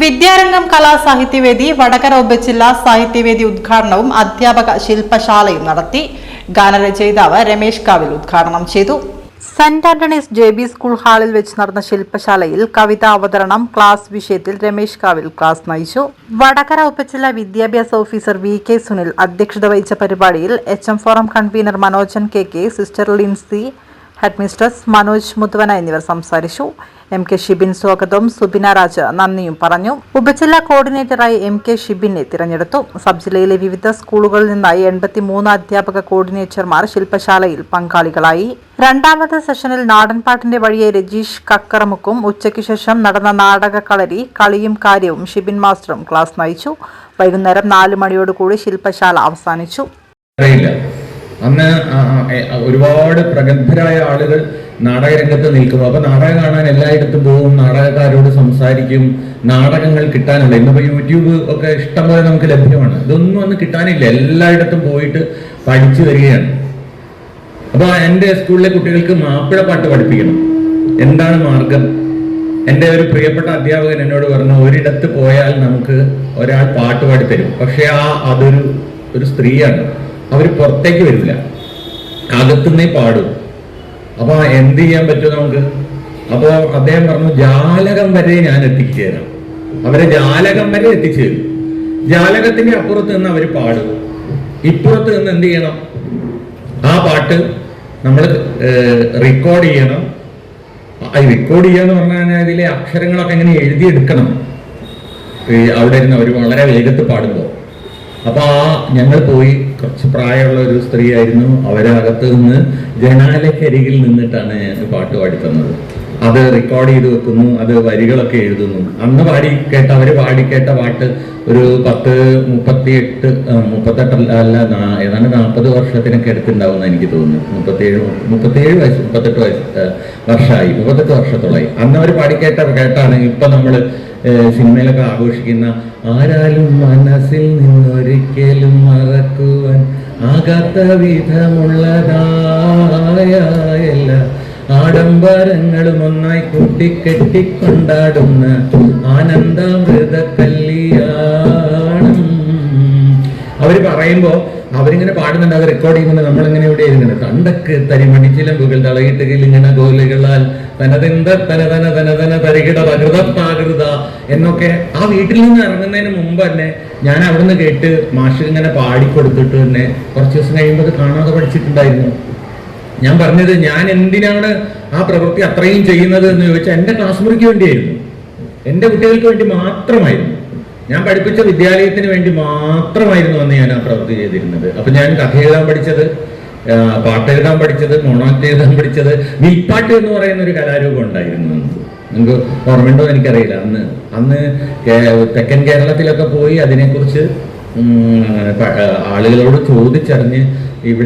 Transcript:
വിദ്യാരംഗം കലാസാഹിത്യവേദി വടകര ഉപജില്ലാ സാഹിത്യവേദി ഉദ്ഘാടനവും അധ്യാപക ശില്പശാലയും നടത്തി ഗാനരചയിതാവ് രമേശ് കാവിൽ ഉദ്ഘാടനം ചെയ്തു. Saint Antony's J B school ഹാളിൽ വെച്ച് നടന്ന ശില്പശാലയിൽ കവിത അവതരണം ക്ലാസ് വിഷയത്തിൽ രമേശ് കാവിൽ ക്ലാസ് നയിച്ചു. വടകര ഉപജില്ലാ വിദ്യാഭ്യാസ ഓഫീസർ വി കെ സുനിൽ അധ്യക്ഷത വഹിച്ച പരിപാടിയിൽ H M forum convener Manojan K K sister Lincy headmistress Manoj Muthuvana എന്നിവർ സംസാരിച്ചു. എം കെ ഷിബിൻ സ്വാഗതവും സുബിന രാജ് നന്ദിയും പറഞ്ഞു. ഉപജില്ലാ കോർഡിനേറ്ററായി എം കെ ഷിബിനെ തിരഞ്ഞെടുത്തു. സബ് ജില്ലയിലെ വിവിധ സ്കൂളുകളിൽ നിന്നായി എൺപത്തിമൂന്ന് അധ്യാപക കോർഡിനേറ്റർമാർ ശില്പശാലയിൽ പങ്കാളികളായി. രണ്ടാമത്തെ സെഷനിൽ നാടൻപാട്ടിന്റെ വഴിയെ രജീഷ് കക്കറമുക്കും ഉച്ചയ്ക്ക് ശേഷം നടന്ന നാടക കളരി കളിയും കാര്യവും ഷിബിൻ മാസ്റ്ററും ക്ലാസ് നയിച്ചു. വൈകുന്നേരം നാല് മണിയോടുകൂടി ശില്പശാല അവസാനിച്ചു. അന്ന് ഒരുപാട് പ്രഗത്ഭരായ ആളുകൾ നാടകരംഗത്ത് നിൽക്കും. അപ്പൊ നാടകം കാണാൻ എല്ലായിടത്തും പോകും നാടകക്കാരോട് സംസാരിക്കും നാടകങ്ങൾ കിട്ടാനുള്ള ഇന്നിപ്പോ യൂട്യൂബ് ഒക്കെ ഇഷ്ടംപോലെ നമുക്ക് ലഭ്യമാണ്. ഇതൊന്നും ഒന്ന് കിട്ടാനില്ല. എല്ലായിടത്തും പോയിട്ട് പഠിച്ചു വരികയാണ്. അപ്പൊ എന്റെ സ്കൂളിലെ കുട്ടികൾക്ക് മാപ്പിള പാട്ട് പഠിപ്പിക്കണം. എന്താണ് മാർഗം? എന്റെ ഒരു പ്രിയപ്പെട്ട അധ്യാപകൻ എന്നോട് പറഞ്ഞു ഒരിടത്ത് പോയാൽ നമുക്ക് ഒരാൾ പാട്ട് പാടിത്തരും പക്ഷെ ആ അതൊരു ഒരു സ്ത്രീയാണ്. അവർ പുറത്തേക്ക് വരില്ല. അകത്തുനിന്നേ പാടും. അപ്പൊ എന്ത് ചെയ്യാൻ പറ്റും നമുക്ക്? അപ്പോ അദ്ദേഹം പറഞ്ഞു ജാലകം വരെ ഞാൻ എത്തിച്ചേരാം. അവരെ ജാലകം വരെ എത്തിച്ചേരും. ജാലകത്തിന്റെ അപ്പുറത്ത് നിന്ന് അവർ പാടും. ഇപ്പുറത്ത് നിന്ന് എന്ത് ചെയ്യണം? ആ പാട്ട് നമ്മൾ റെക്കോർഡ് ചെയ്യണം. റെക്കോർഡ് ചെയ്യാന്ന് പറഞ്ഞാൽ അതിലെ അക്ഷരങ്ങളൊക്കെ എങ്ങനെ എഴുതിയെടുക്കണം? അവിടെ ഇരുന്ന് അവർ വളരെ വേഗത്തിൽ പാടുമ്പോൾ അപ്പൊ ആ ഞങ്ങൾ പോയി കുറച്ച് പ്രായമുള്ള ഒരു സ്ത്രീ ആയിരുന്നു അവരകത്ത് നിന്ന് ജനാലക്കരികിൽ നിന്നിട്ടാണ് ഞാൻ പാട്ട് പാടി തന്നത് അത് റെക്കോർഡ് ചെയ്ത് വെക്കുന്നു അത് വരികളൊക്കെ എഴുതുന്നു. അന്ന് പാടി കേട്ട അവർ പാടി കേട്ട പാട്ട് ഒരു പത്ത് മുപ്പത്തി എട്ട് മുപ്പത്തെട്ട് അല്ല ഏതാണ്ട് നാൽപ്പത് വർഷത്തിനൊക്കെ അടുത്തുണ്ടാവുമെന്ന് എനിക്ക് തോന്നുന്നു. മുപ്പത്തിയേഴ് മുപ്പത്തിയേഴ് വയസ്സ് മുപ്പത്തെട്ട് വയസ്സ് വർഷമായി മുപ്പത്തെട്ട് വർഷത്തോളമായി. അന്ന് അവർ പാടി കേട്ട കേട്ടാണ് ഇപ്പൊ നമ്മൾ ഏഹ് സിനിമയിലൊക്കെ ആഘോഷിക്കുന്ന ആരാലും മനസ്സിൽ നിന്നൊരിക്കലും മറക്കുവാൻ ആകാത്ത വിധമുള്ളതായ എല്ലാ ആഡംബരങ്ങളും ഒന്നായി കൂട്ടിക്കെട്ടിക്കൊണ്ടാടുന്ന ആനന്ദാമൃത കല്യാണം അവർ പറയുമ്പോ അവരിങ്ങനെ പാടുന്നുണ്ട് അത് റെക്കോർഡ് ചെയ്യുന്നുണ്ട് നമ്മളിങ്ങനെ ഇവിടെ ഇരുന്നുണ്ട്. കണ്ടക്ക് തരിമണി ചിലമ്പുകൾ തളയിട്ട് കിളിങ്ങണ ഗോലുകളാൽ തനതെന്ത തനതന തനതന തന തന തരികിട തകൃത എന്നൊക്കെ ആ വീട്ടിൽ നിന്ന് ഇറങ്ങുന്നതിന് മുമ്പ് തന്നെ ഞാൻ അവിടുന്ന് കേട്ട് മാഷ് ഇങ്ങനെ പാടിക്കൊടുത്തിട്ട് തന്നെ കുറച്ച് ദിവസം കഴിയുമ്പോൾ അത് കാണാതെ പഠിച്ചിട്ടുണ്ടായിരുന്നു. ഞാൻ പറഞ്ഞത് ഞാൻ എന്തിനാണ് ആ പ്രവൃത്തി അത്രയും ചെയ്യുന്നത്? എന്ന് ചോദിച്ചാൽ എന്റെ ക്ലാസ് മുറിക്ക് വേണ്ടിയായിരുന്നു. എന്റെ കുട്ടികൾക്ക് വേണ്ടി മാത്രമായിരുന്നു. ഞാൻ പഠിപ്പിച്ച വിദ്യാലയത്തിന് വേണ്ടി മാത്രമായിരുന്നു അന്ന് ഞാൻ ആ പ്രവൃത്തി ചെയ്തിരുന്നത്. അപ്പൊ ഞാൻ കഥ എഴുതാൻ പഠിച്ചത് പാട്ട് എഴുതാൻ പഠിച്ചത് മോണോക്ട് എഴുതാൻ പഠിച്ചത് വിൽപ്പാട്ട് എന്ന് പറയുന്ന ഒരു കലാരൂപം ഉണ്ടായിരുന്നു. നിങ്ങൾക്ക് ഓർമ്മയുണ്ടോ? എനിക്കറിയില്ല. അന്ന് അന്ന് തെക്കൻ കേരളത്തിലൊക്കെ പോയി അതിനെക്കുറിച്ച് ആളുകളോട് ചോദിച്ചറിഞ്ഞ് ഇവിടെ